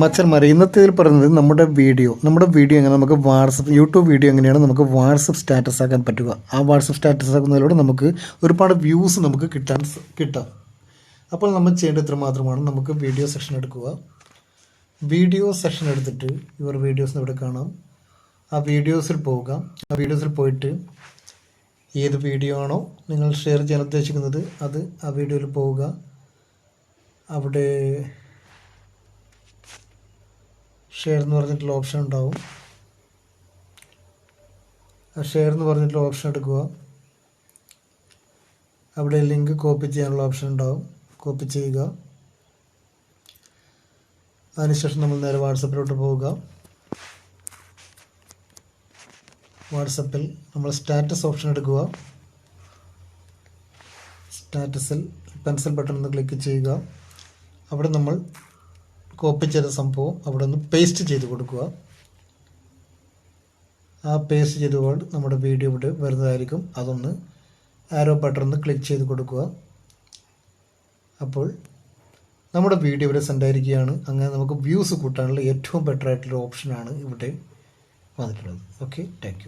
മച്ചന്മാരെ ഇന്നത്തേതിൽ പറയുന്നത് നമ്മുടെ വീഡിയോ നമ്മുടെ വീഡിയോ എങ്ങനെ നമുക്ക് വാട്സപ്പ് യൂട്യൂബ് വീഡിയോ എങ്ങനെയാണ് നമുക്ക് വാട്സപ്പ് സ്റ്റാറ്റസ് ആക്കാൻ പറ്റുക? ആ വാട്സപ്പ് സ്റ്റാറ്റസ് ആക്കുന്നതിലൂടെ നമുക്ക് ഒരുപാട് വ്യൂസ് നമുക്ക് കിട്ടാൻ കിട്ടാം. അപ്പോൾ നമ്മൾ ചെയ്യേണ്ടത് ഇത്ര മാത്രമാണ് നമുക്ക് വീഡിയോ സെക്ഷൻ എടുക്കുക. വീഡിയോ സെക്ഷൻ എടുത്തിട്ട് ഇവർ വീഡിയോസ് ഇവിടെ കാണാം. ആ വീഡിയോസിൽ പോവുക ആ വീഡിയോസിൽ പോയിട്ട് ഏത് വീഡിയോ ആണോ നിങ്ങൾ ഷെയർ ചെയ്യാൻ ഉദ്ദേശിക്കുന്നത് അത് ആ വീഡിയോയിൽ പോവുക. അവിടെ ഷെയർ എന്ന് പറഞ്ഞിട്ടുള്ള ഓപ്ഷൻ ഉണ്ടാവും. ആ ഷെയർ എന്ന് പറഞ്ഞിട്ടുള്ള ഓപ്ഷൻ എടുക്കുക. അവിടെ ലിങ്ക് കോപ്പി ചെയ്യാനുള്ള ഓപ്ഷൻ ഉണ്ടാവും. കോപ്പി ചെയ്യുക. അതിനുശേഷം നമ്മൾ നേരെ വാട്സപ്പിലോട്ട് പോവുക. വാട്സപ്പിൽ നമ്മൾ സ്റ്റാറ്റസ് ഓപ്ഷൻ എടുക്കുക. സ്റ്റാറ്റസിൽ പെൻസിൽ ബട്ടൺ ഒന്ന് ക്ലിക്ക് ചെയ്യുക. അവിടെ നമ്മൾ കോപ്പി ചെയ്ത സംഭവം അവിടെ ഒന്ന് പേസ്റ്റ് ചെയ്ത് കൊടുക്കുക. ആ പേസ്റ്റ് ചെയ്തുകൊണ്ട് നമ്മുടെ വീഡിയോ ഇവിടെ വരുന്നതായിരിക്കും. അതൊന്ന് ആരോ ബട്ടൺ ഒന്ന് ക്ലിക്ക് ചെയ്ത് കൊടുക്കുക. അപ്പോൾ നമ്മുടെ വീഡിയോ ഇവിടെ സെൻഡ് ആയിരിക്കുകയാണ്. അങ്ങനെ നമുക്ക് വ്യൂസ് കൂട്ടാനുള്ള ഏറ്റവും ബെറ്റർ ആയിട്ടുള്ള ഓപ്ഷനാണ് ഇവിടെ വന്നിട്ടുള്ളത്. Okay thank